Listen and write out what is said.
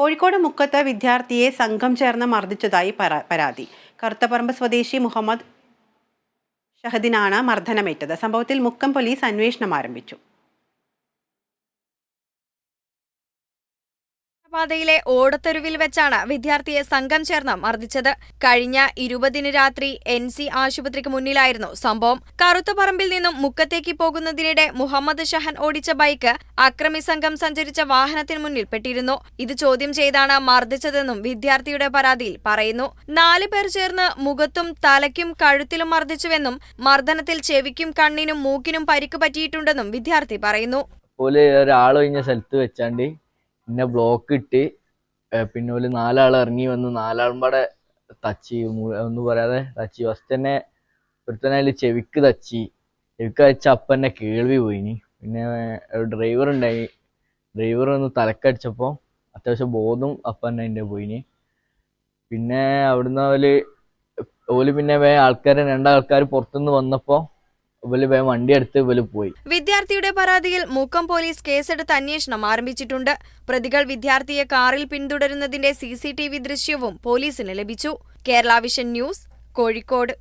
കോഴിക്കോട് മുക്കത്ത് വിദ്യാർത്ഥിയെ സംഘം ചേർന്ന് മർദ്ദിച്ചതായി പരാ- പരാതി. കറുത്തപ്പറമ്പ് സ്വദേശി മുഹമ്മദ് ഷഹദിനാണ് മർദ്ദനമേറ്റത്. സംഭവത്തിൽ മുക്കം പോലീസ് അന്വേഷണം ആരംഭിച്ചു. പാതയിലെ ഓടത്തെരുവിൽ വെച്ചാണ് വിദ്യാർത്ഥിയെ സംഘം ചേർന്ന് മർദ്ദിച്ചത്. കഴിഞ്ഞ ഇരുപതിന് രാത്രി എൻ സി ആശുപത്രിക്ക് മുന്നിലായിരുന്നു സംഭവം. കറുത്തപറമ്പിൽ നിന്നും മുക്കത്തേക്ക് പോകുന്നതിനിടെ മുഹമ്മദ് ഷഹൻ ഓടിച്ച ബൈക്ക് അക്രമി സംഘം സഞ്ചരിച്ച വാഹനത്തിന് മുന്നിൽ പെട്ടിരുന്നു. ഇത് ചോദ്യം ചെയ്താണ് മർദ്ദിച്ചതെന്നും വിദ്യാർത്ഥിയുടെ പരാതിയിൽ പറയുന്നു. നാല് പേർ ചേർന്ന് മുഖത്തും തലയ്ക്കും കഴുത്തിലും മർദ്ദിച്ചുവെന്നും മർദ്ദനത്തിൽ ചെവിക്കും കണ്ണിനും മൂക്കിനും പരിക്ക് പറ്റിയിട്ടുണ്ടെന്നും വിദ്യാർത്ഥി പറയുന്നു. കഴിഞ്ഞ സ്ഥലത്ത് വെച്ചാണ്ട് പിന്നെ ബ്ലോക്ക് ഇട്ട് പിന്നെ ഒരു നാലാൾ ഇറങ്ങി വന്ന്. നാലാളും പാടെ തച്ചി ഒന്നും പറയാതെ തച്ചി. ഫസ്റ്റ് തന്നെ ഒരുത്തനെ അതിൽ ചെവിക്ക് തച്ചി. ചെവിക്ക് തച്ച അപ്പന്നെ കേൾവി പോയിനി. പിന്നെ ഡ്രൈവർ ഉണ്ടായി. ഡ്രൈവർ ഒന്ന് തലക്കടിച്ചപ്പോൾ അത്യാവശ്യം ബോധം അപ്പന്നെ അതിന്റെ പോയിനി. പിന്നെ അവിടുന്ന് അവർ ഓൽ പിന്നെ വേ ആൾക്കാരെ രണ്ടാൾക്കാർ പുറത്തുനിന്ന് വന്നപ്പോൾ ഇവൽ വേ പോയി. വിദ്യാർത്ഥിയുടെ പരാതിയിൽ മൂക്കം പോലീസ് കേസെടുത്ത് അന്വേഷണം ആരംഭിച്ചിട്ടുണ്ട്. പ്രതികൾ വിദ്യാർത്ഥിയെ കാറിൽ പിന്തുടരുന്നതിന്റെ സി ദൃശ്യവും പോലീസിന് ലഭിച്ചു. Kerala vision news Kozhikode.